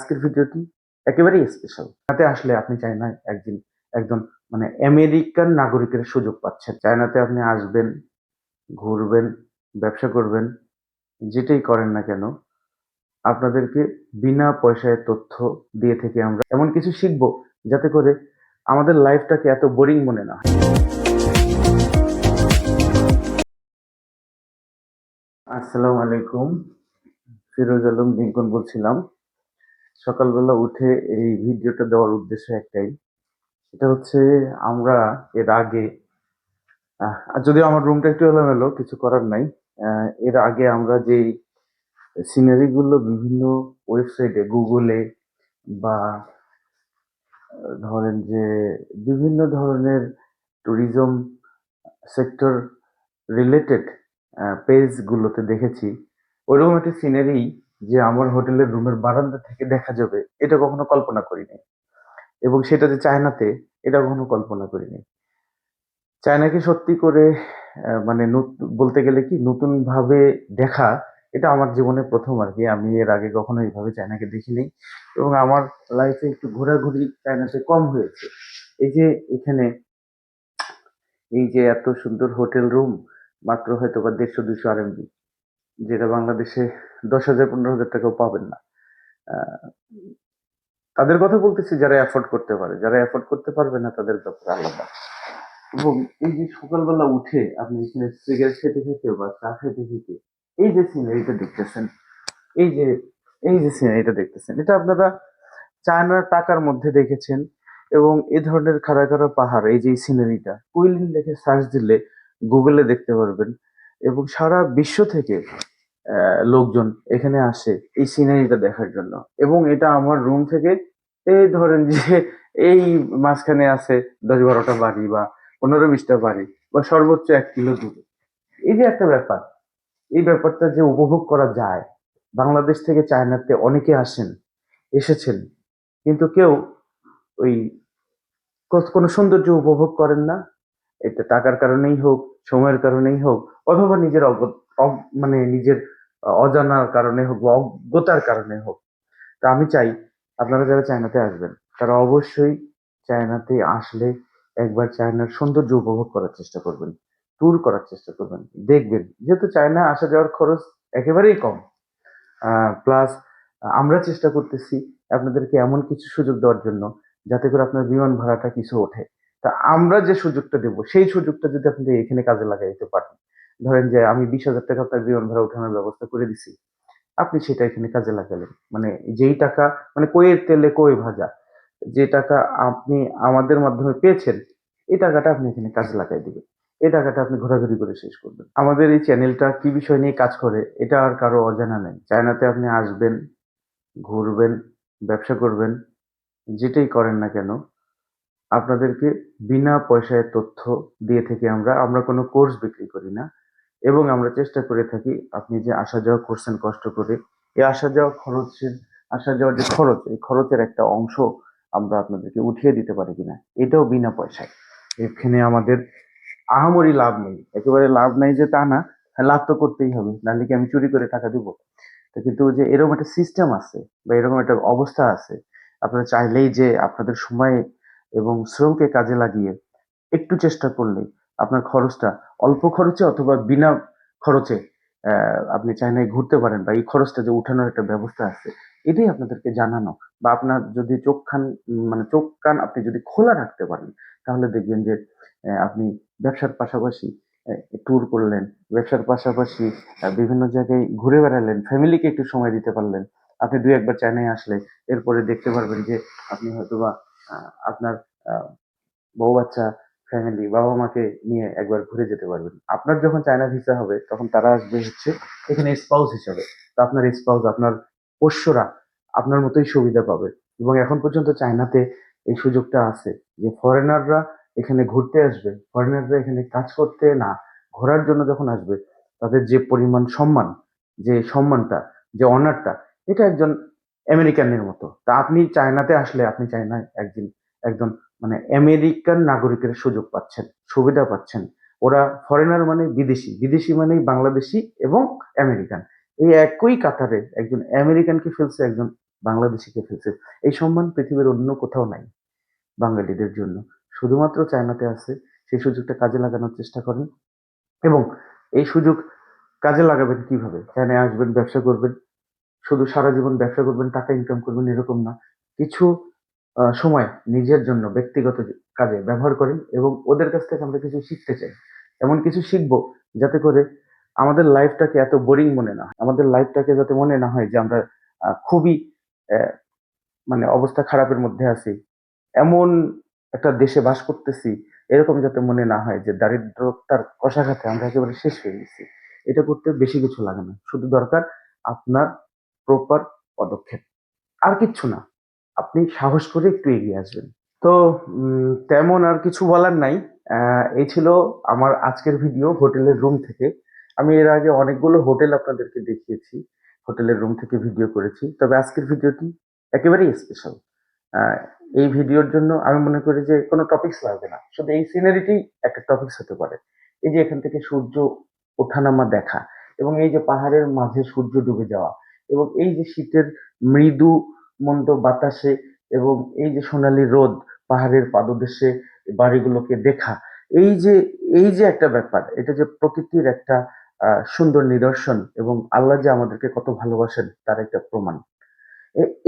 আজকের ভিডিওটি একেবারেই স্পেশাল চায়নাতে আসলে আপনি চায়নায় একদিন একজন মানে আমেরিকান নাগরিকের সুযোগ পাচ্ছেন। চায়নাতে আপনি আসবেন, ঘুরবেন, ব্যবসা করবেন, যেটাই করেন না কেন, আপনাদেরকে বিনা পয়সায় তথ্য দিয়ে থেকে আমরা এমন কিছু শিখব, যাতে করে আমাদের লাইফটাকে এত বোরিং মনে না হয়। আসসালামু আলাইকুম, ফিরোজ আলম বলছিলাম। সকালবেলা উঠে এই ভিডিওটা দেওয়ার উদ্দেশ্য একটাই। সেটা হচ্ছে আমরা এর আগে যদিও আমার রুমটা একটু এলোমেলো, কিছু করার নাই এর আগে আমরা যেই সিনারিগুলো বিভিন্ন ওয়েবসাইটে গুগলে বা ধরেন যে বিভিন্ন ধরনের ট্যুরিজম সেক্টর রিলেটেড পেজগুলোতে দেখেছি ওইরকম একটা সিনারি যে আমার হোটেলের রুমের বারান্দা থেকে দেখা যাবে, এটা কখনো কল্পনা করিনি। এবং সেটা যে চায়নাতে, এটা কখনো কল্পনা করিনি। চায়নাকে সত্যি করে মানে বলতে গেলে কি নতুন ভাবে দেখা, এটা আমার জীবনে প্রথম আর কি। আমি এর আগে কখনো এইভাবে চায়নাকে দেখিনি। এবং আমার লাইফে একটু ঘোরাঘুরি চায়নাতে কম হয়েছে। এই যে এখানে, এই যে এত সুন্দর হোটেল রুম, মাত্র হয়তো বা দেড়শো দুশো আরএমবি। যেটা বাংলাদেশে দশ হাজার, পনেরো হাজার টাকাও পাবেন না। তাদের কথা বলতেছি যারা অ্যাফোর্ড করতে পারে। যারা অ্যাফোর্ড করতে পারবে না, তাদের ব্যাপারে আলাদা। এবং এই যে সকালবেলা উঠে আপনি এখানে সিগারেট খেতে খেতে বা চা খেতে খেতে এই যে সিনারিটা দেখতেছেন, এই যে এই যে সিনারিটা দেখতেছেন, এটা আপনারা চায়নার টাকার মধ্যে দেখেছেন এবং এ ধরনের খাড়া খাড়া পাহাড়, এই যে সিনারিটা কুইলিন লিখে সার্চ দিলে গুগলে দেখতে পারবেন। এবং সারা বিশ্ব থেকে লোকজন এখানে আসে এই সিনারিটা দেখার জন্য। এবং এটা আমার রুম থেকে, এই ধরেন যে, এই মাঝখানে আছে দশ বারোটা বাড়ি বা পনেরো বিশটা বাড়ি বা সর্বোচ্চ এক কিলো দূরে। এই যে একটা ব্যাপার, এই ব্যাপারটা যে উপভোগ করা যায়, বাংলাদেশ থেকে চায়নাতে অনেকে আসেন, এসেছেন, কিন্তু কেউ ওই কোনো সৌন্দর্য উপভোগ করেন না। এটা টাকার কারণেই হোক, সময়ের কারণেই হোক, অথবা নিজের মানে নিজের অজানার কারণে হোক বা অজ্ঞতার কারণে হোক। তা আমি চাই আপনারা যারা চায়নাতে আসবেন, তারা অবশ্যই চায়নাতে আসলে একবার চায়নার সৌন্দর্য উপভোগ করার চেষ্টা করবেন ট্যুর করার চেষ্টা করবেন, দেখবেন। যেহেতু চায়না আসা যাওয়ার খরচ একেবারেই কম প্লাস আমরা চেষ্টা করতেছি আপনাদেরকে এমন কিছু সুযোগ দেওয়ার জন্য, যাতে করে আপনার বিমান ভাড়াটা কিছু ওঠে। তা আমরা যে সুযোগটা দেব, সেই সুযোগটা যদি আপনি এখানে কাজে লাগাইতে পারেন, ধরেন যে আমি বিশ হাজার টাকা আপনার বিমান ভাড়া ওঠানোর ব্যবস্থা করে দিছি, আপনি সেটা এখানে কাজে লাগালেন। মানে যেই টাকা মানে কইয়ের তেলে কই ভাজা, যে টাকা আপনি আমাদের মাধ্যমে পেয়েছেন, এই টাকাটা আপনি এখানে কাজে লাগাই দিবেন। এই টাকাটা আপনি ঘোরাঘুরি করে শেষ করবেন। আমাদের এই চ্যানেলটা কি বিষয় নিয়ে কাজ করে, এটা আর কারও অজানা নেই। চায়নাতে আপনি আসবেন, ঘুরবেন, ব্যবসা করবেন, যেটাই করেন না কেন আপনাদেরকে বিনা পয়সায় তথ্য দিয়ে থেকে আমরা আমরা কোনো কোর্স বিক্রি করি না। এবং আমরা চেষ্টা করে থাকি আপনি যে আসা যাওয়া করছেন কষ্ট করে, এই আসা যাওয়া খরচের, আসা যাওয়ার যে খরচ, এই খরচের একটা অংশ আমরা আপনাদেরকে উঠিয়ে দিতে পারি কিনা, এটাও বিনা পয়সায়। এখানে আমাদের আহামরি লাভ নেই। একেবারে লাভ নাই যে তা না, লাভ তো করতেই হবে, নাহলে কি আমি চুরি করে টাকা দিব? তো কিন্তু যে এরকম একটা সিস্টেম আছে বা এরকম একটা অবস্থা আছে, আপনারা চাইলেই যে আপনাদের সময় এবং শ্রমকে কাজে লাগিয়ে একটু চেষ্টা করলেই আপনার খরচটা অল্প খরচে অথবা বিনা খরচে আপনি চাইনায় ঘুরতে পারেন বা এই খরচটা যে উঠানোর একটা ব্যবস্থা আছে, এটাই আপনাদেরকে জানানো বা আপনার যদি চোখ খান মানে চোখ কান আপনি যদি খোলা রাখতে পারেন, তাহলে দেখবেন যে আপনি ব্যবসার পাশাপাশি ট্যুর করলেন, ব্যবসার পাশাপাশি বিভিন্ন জায়গায় ঘুরে বেড়ালেন ফ্যামিলিকে একটু সময় দিতে পারলেন। আপনি দুই একবার চায়নায় আসলে, এরপরে দেখতে পারবেন যে, আপনি হয়তোবা আপনার বউ বাচ্চা ফ্যামিলি বাবা মাকে নিয়ে একবার ঘুরে যেতে পারবেন। আপনার যখন চায়না ভিসা হবে, তখন তারা আসবে হচ্ছে এখানে স্পাউস হিসাবে। তো আপনার স্পাউস আপনার পোষ্যরা আপনার মতোই সুবিধা পাবে। এবং এখন পর্যন্ত চায়নাতে এই সুযোগটা আছে যে ফরেনাররা এখানে ঘুরতে আসবে। ফরেনাররা এখানে কাজ করতে না, ঘোরার জন্য যখন আসবে, তাদের যে পরিমাণ সম্মান, যে সম্মানটা, যে অনারটা এটা একজন আমেরিকানের মতো তা আপনি চায়নাতে আসলে আপনি চায়নায় একদিন একজন মানে আমেরিকান নাগরিকের সুযোগ পাচ্ছেন, সুবিধা পাচ্ছেন। ওরা ফরেনার মানে বিদেশি বিদেশি মানে বাংলাদেশি এবং আমেরিকান। এই একই কাতারে একজন আমেরিকানকে ফেলছে, একজন বাংলাদেশিকে ফেলছে। এই সম্মান পৃথিবীর অন্য কোথাও নাই বাঙালিদের জন্য। শুধুমাত্র চায়নাতে আছে, সেই সুযোগটা কাজে লাগানোর চেষ্টা করেন। এবং এই সুযোগ কাজে লাগাবেন কীভাবে? চায়নায় আসবেন, ব্যবসা করবেন শুধু সারা জীবন ব্যবসা করবেন, টাকা ইনকাম করবেন, এরকম না। কিছু সময় নিজের জন্য ব্যক্তিগত কাজে ব্যবহার করেন এবং ওদের কাছ থেকে আমরা কিছু শিখতে চাই। এমন কিছু শিখব যাতে করে আমাদের লাইফটাকে এত বোরিং মনে না আমাদের লাইফটাকে যাতে মনে না হয় যে আমরা খুবই মানে অবস্থা খারাপের মধ্যে আছি। এমন একটা দেশে বাস করতেছি, এরকম যাতে মনে না হয় যে দারিদ্রতার কষাঘাতে আমরা একেবারে শেষ হয়ে গেছি। এটা করতে বেশি কিছু লাগে না। শুধু দরকার আপনার প্রপার পদক্ষেপ। আর কিচ্ছু না। আপনি সাহস করে একটু এগিয়ে আসবেন। তো তেমন আর কিছু বলার নাই। এই ছিল আমার আজকের ভিডিও হোটেলের রুম থেকে। আমি এর আগে অনেকগুলো হোটেল আপনাদেরকে দেখিয়েছি। হোটেলের রুম থেকে ভিডিও করেছি। তবে আজকের ভিডিওটি একেবারেই স্পেশাল এই ভিডিওর জন্য আমি মনে করি যে কোনো টপিকস লাগবে না। শুধু এই সিনারিটি একটা টপিকস হতে পারে। এই যে এখান থেকে সূর্য ওঠানামা দেখা এবং এই যে পাহাড়ের মাঝে সূর্য ডুবে যাওয়া। এবং এই যে শীতের মৃদু মন্দ বাতাসে এবং এই যে সোনালী রোদ পাহাড়ের পাদদেশে বাড়িগুলোকে দেখা, এই যে এই যে একটা ব্যাপার, এটা যে প্রকৃতির একটা সুন্দর নিদর্শন এবং আল্লাহ যে আমাদেরকে কত ভালোবাসেন তার একটা প্রমাণ।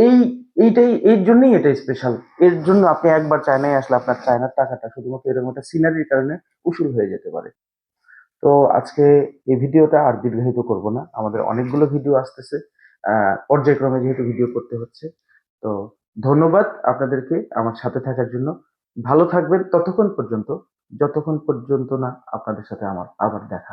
এই, এইটাই, এর জন্যই এটা স্পেশাল এর জন্য আপনি একবার চায়নায় আসলে আপনার চায়নার টাকাটা শুধুমাত্র এরকম একটা সিনারির কারণে উসুল হয়ে যেতে পারে। তো আজকে এই ভিডিওটা আর দীর্ঘায়িত করব না। আমাদের অনেকগুলো ভিডিও আসতেছে। পর্যায়ক্রমে যেহেতু ভিডিও করতে হচ্ছে। তো ধন্যবাদ আপনাদেরকে আমার সাথে থাকার জন্য। ভালো থাকবেন ততক্ষণ পর্যন্ত, যতক্ষণ পর্যন্ত না আপনাদের সাথে আমার আবার দেখা